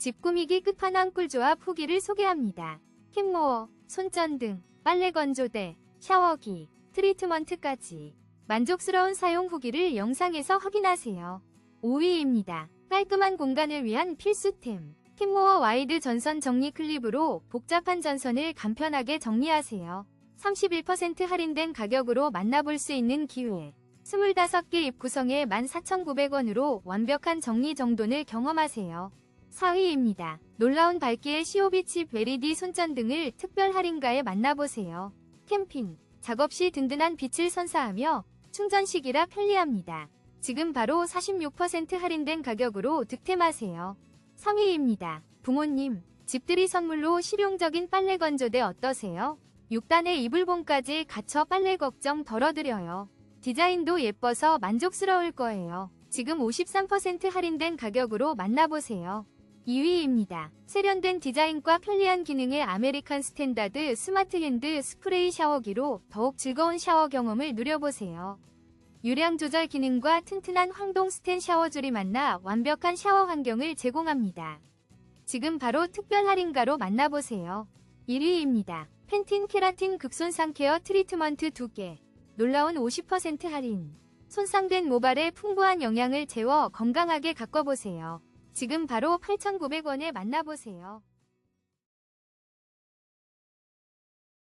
집 꾸미기 끝판왕 꿀조합 후기를 소개합니다. 캔모어, 손전등, 빨래 건조대, 샤워기, 트리트먼트까지 만족스러운 사용 후기를 영상에서 확인하세요. 5위입니다. 깔끔한 공간을 위한 필수템. 캔모어 와이드 전선 정리 클립으로 복잡한 전선을 간편하게 정리하세요. 31% 할인된 가격으로 만나볼 수 있는 기회. 25개 입 구성에 14,900원으로 완벽한 정리 정돈을 경험하세요. 4위입니다. 놀라운 COB 칩 LED 손전등을 특별 할인가에 만나보세요. 캠핑, 작업 시 든든한 빛을 선사하며 충전 시기라 편리합니다. 지금 바로 46% 할인된 가격으로 득템하세요. 3위입니다. 부모님, 집들이 선물로 실용적인 빨래 건조대 어떠세요? 6단의 이불봉까지 갖춰 빨래 걱정 덜어드려요. 디자인도 예뻐서 만족스러울 거예요. 지금 53% 할인된 가격으로 만나보세요. 2위입니다. 세련된 디자인과 편리한 기능의 아메리칸 스탠다드 스마트 핸드 스프레이 샤워기로 더욱 즐거운 샤워 경험을 누려보세요. 유량 조절 기능과 튼튼한 황동 스텐 샤워줄이 만나 완벽한 샤워 환경을 제공합니다. 지금 바로 특별 할인가로 만나보세요. 1위입니다. 펜틴 케라틴 극손 상 케어 트리트먼트 2개. 놀라운 50% 할인. 손상된 모발에 풍부한 영양을 채워 건강하게 가꿔보세요. 지금 바로 8,900원에 만나보세요.